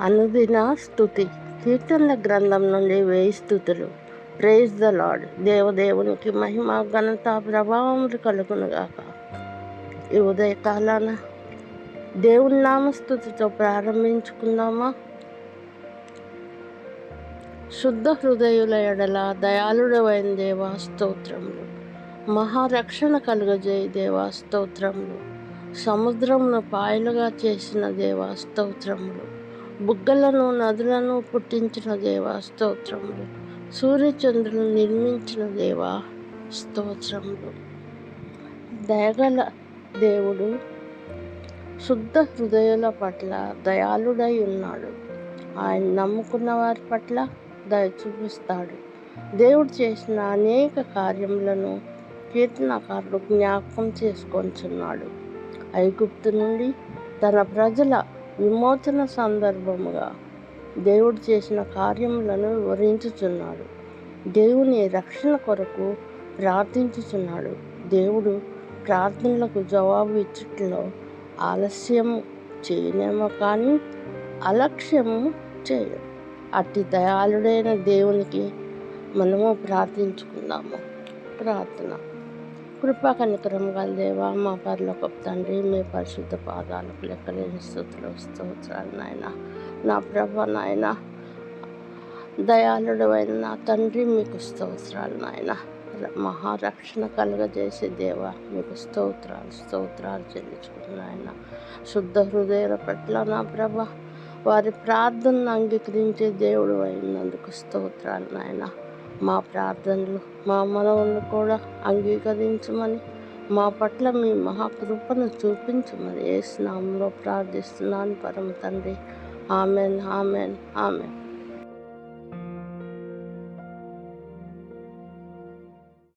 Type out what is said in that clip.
అనుదిన స్థుతి కీర్తనల గ్రంథం నుండి వేయి స్థుతులు ప్రేజ్ ద లాడ్ దేవదేవునికి మహిమ ఘనత ప్రభావం కలుగునుగాక. ఈ ఉదయకాలాన దేవుని నామస్థుతితో ప్రారంభించుకుందామా? శుద్ధ హృదయుల ఎడల దయాళుడవైన దేవా స్తోత్రములు. మహారక్షణ కలుగజేయ దేవా స్తోత్రములు. సముద్రమును పాయలుగా చేసిన దేవా స్తోత్రములు. బుగ్గలను నదులను పుట్టించిన దేవా స్తోత్రములు. సూర్యచంద్రులు నిర్మించిన దేవా స్తోత్రములు. దయగల దేవుడు శుద్ధ హృదయుల పట్ల దయాళుడై ఉన్నాడు. ఆయన నమ్ముకున్న వారి పట్ల దయ చూపిస్తాడు. దేవుడు చేసిన అనేక కార్యములను కీర్తనకారుడు జ్ఞాపకం చేసుకొంచున్నాడు. ఐగుప్తు నుండి తన ప్రజల విమోచన సందర్భముగా దేవుడు చేసిన కార్యములను వివరించుచున్నాడు. దేవుని రక్షణ కొరకు ప్రార్థించుచున్నాడు. దేవుడు ప్రార్థనలకు జవాబు ఇచ్చట్లో ఆలస్యం చేయనేమో కానీ అలక్ష్యము చేయడు. అట్టి దయాళుడైన దేవునికి మనము ప్రార్థించుకుందాము. ప్రార్థన. కృపా కనికరం గల దేవా మా పరలోక తండ్రి మీ పరిశుద్ధ పాదాలకు లెక్కలేని స్థుతులు స్తోత్రాలు నాయన. నా ప్రభ నాయన దయాళుడైన నా తండ్రి మీకు స్తోత్రాలు నాయన. మహారక్షణ కలుగజేసే దేవ మీకు స్తోత్రాలు స్తోత్రాలు చెల్లించుకున్నాయన శుద్ధ హృదయాల పట్ల నా ప్రభ వారి ప్రార్థనను అంగీకరించే దేవుడు అయినందుకు స్తోత్రాలు నాయన. మా ప్రార్థనలు మా మనవులను కూడా అంగీకరించమని మా పట్ల మీ మహాకృపను చూపించమని ఏ స్నామంలో ప్రార్థిస్తున్నాను పరమ తండ్రి. Amen amen amen.